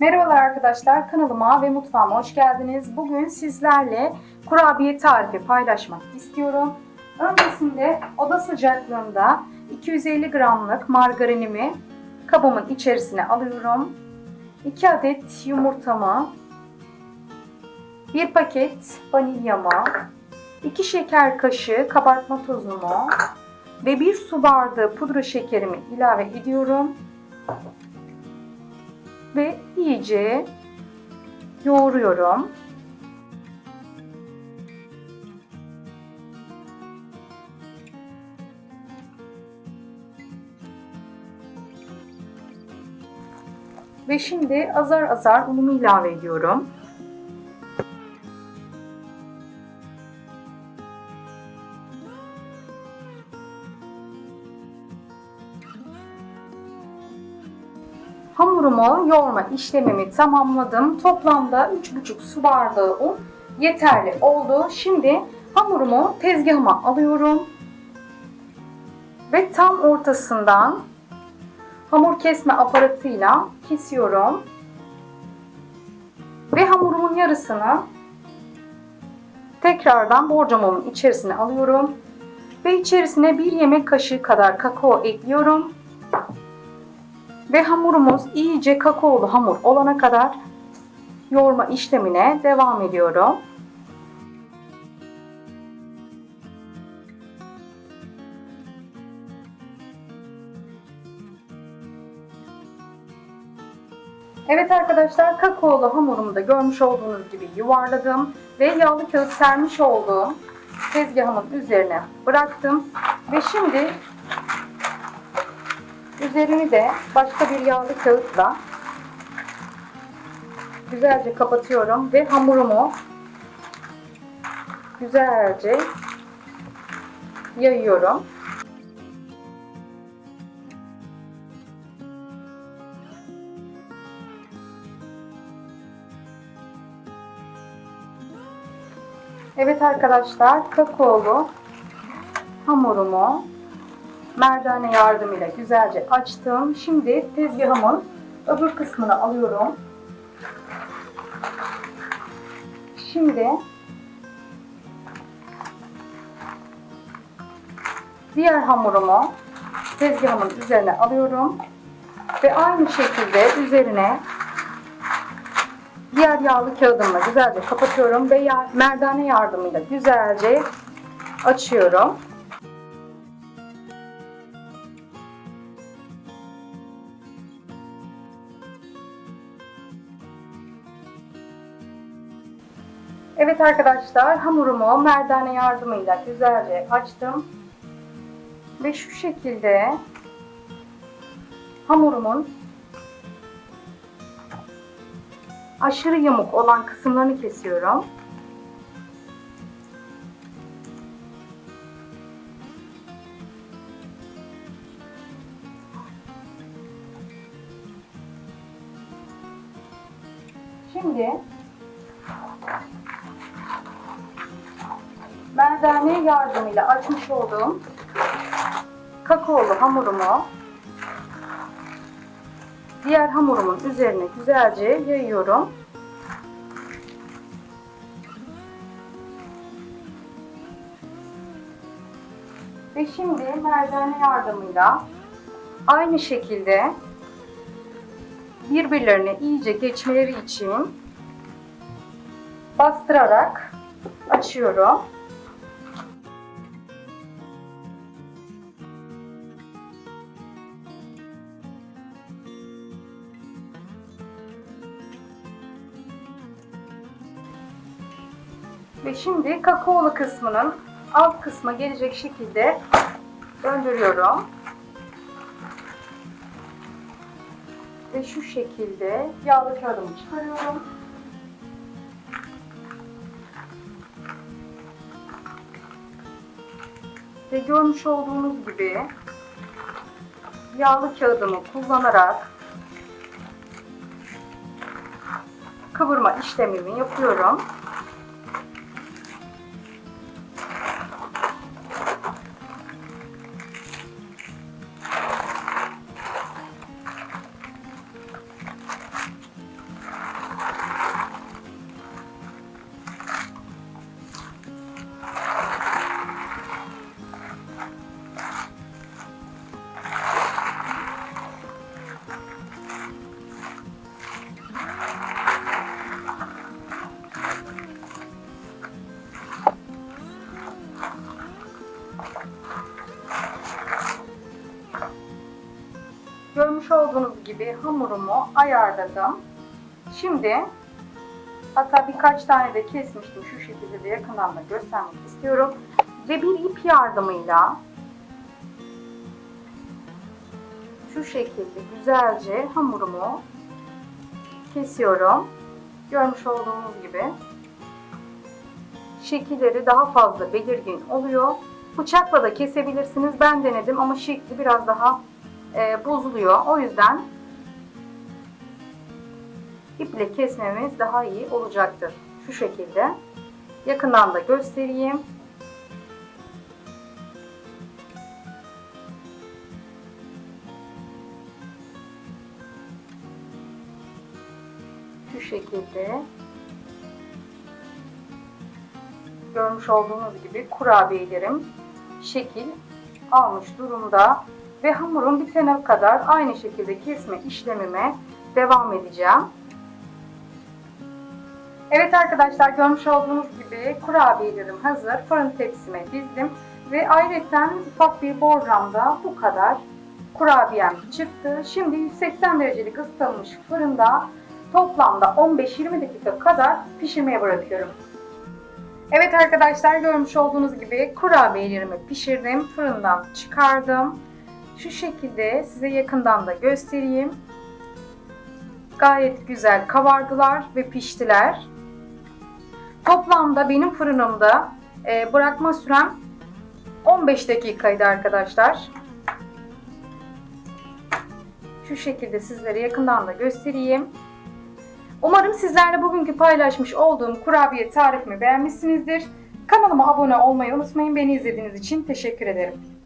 Merhabalar arkadaşlar, kanalıma ve mutfağıma hoş geldiniz. Bugün sizlerle kurabiye tarifi paylaşmak istiyorum. Öncesinde oda sıcaklığında 250 gramlık margarinimi kabımın içerisine alıyorum. 2 adet yumurtamı, 1 paket vanilyamı, 2 şeker kaşığı kabartma tozumu ve 1 su bardağı pudra şekerimi ilave ediyorum ve iyice yoğuruyorum. Ve şimdi azar azar unumu ilave ediyorum. Hamurumu yoğurma işlemimi tamamladım. Toplamda 3,5 su bardağı un yeterli oldu. Şimdi hamurumu tezgahıma alıyorum. Ve tam ortasından hamur kesme aparatıyla kesiyorum. Ve hamurumun yarısını tekrardan borcamımın içerisine alıyorum. Ve içerisine bir yemek kaşığı kadar kakao ekliyorum. Ve hamurumuz iyice kakaolu hamur olana kadar yoğurma işlemine devam ediyorum. Evet arkadaşlar kakaolu hamurumu da görmüş olduğunuz gibi yuvarladım ve yağlı kağıt sermiş olduğum tezgahımın üzerine bıraktım. Ve şimdi Üzerini de başka bir yağlı kağıtla güzelce kapatıyorum ve hamurumu güzelce yayıyorum. Evet arkadaşlar kakaolu hamurumu merdane yardımıyla güzelce açtım. Şimdi tezgahımın öbür kısmını alıyorum. Şimdi diğer hamurumu tezgahımın üzerine alıyorum ve aynı şekilde üzerine diğer yağlı kağıdımla güzelce kapatıyorum ve merdane yardımıyla güzelce açıyorum. Evet arkadaşlar hamurumu merdane yardımıyla güzelce açtım. Ve şu şekilde hamurumun aşırı yamuk olan kısımlarını kesiyorum. Şimdi merdane yardımıyla açmış olduğum kakaolu hamurumu diğer hamurumun üzerine güzelce yayıyorum. Ve şimdi merdane yardımıyla aynı şekilde birbirlerine iyice geçmeleri için bastırarak açıyorum. Ve şimdi kakaolu kısmının alt kısma gelecek şekilde döndürüyorum. Ve şu şekilde yağlı kağıdımı çıkarıyorum. Ve görmüş olduğunuz gibi yağlı kağıdımı kullanarak kıvırma işlemimi yapıyorum. Olduğunuz gibi hamurumu ayarladım. Şimdi hatta birkaç tane de kesmiştim. Şu şekilde de yakından da göstermek istiyorum. Ve bir ip yardımıyla şu şekilde güzelce hamurumu kesiyorum. Görmüş olduğunuz gibi şekilleri daha fazla belirgin oluyor. Bıçakla da kesebilirsiniz. Ben denedim ama şekli biraz daha e, bozuluyor. O yüzden iple kesmemiz daha iyi olacaktır. Şu şekilde. Yakından da göstereyim. Şu şekilde. Görmüş olduğunuz gibi kurabiyelerim şekil almış durumda ve hamurun bitene kadar aynı şekilde kesme işlemime devam edeceğim. Evet arkadaşlar görmüş olduğunuz gibi kurabiyelerim hazır. Fırın tepsime dizdim ve ayrıca ufak bir borcamda bu kadar kurabiyem çıktı. Şimdi 180 derecelik ısıtılmış fırında toplamda 15-20 dakika kadar pişirmeye bırakıyorum. Evet arkadaşlar görmüş olduğunuz gibi kurabiyelerimi pişirdim. Fırından çıkardım. Şu şekilde size yakından da göstereyim. Gayet güzel kavardılar ve piştiler. Toplamda benim fırınımda e, bırakma sürem 15 dakikaydı arkadaşlar. Şu şekilde sizlere yakından da göstereyim. Umarım sizlerle bugünkü paylaşmış olduğum kurabiye tarifimi beğenmişsinizdir. Kanalıma abone olmayı unutmayın. Beni izlediğiniz için teşekkür ederim.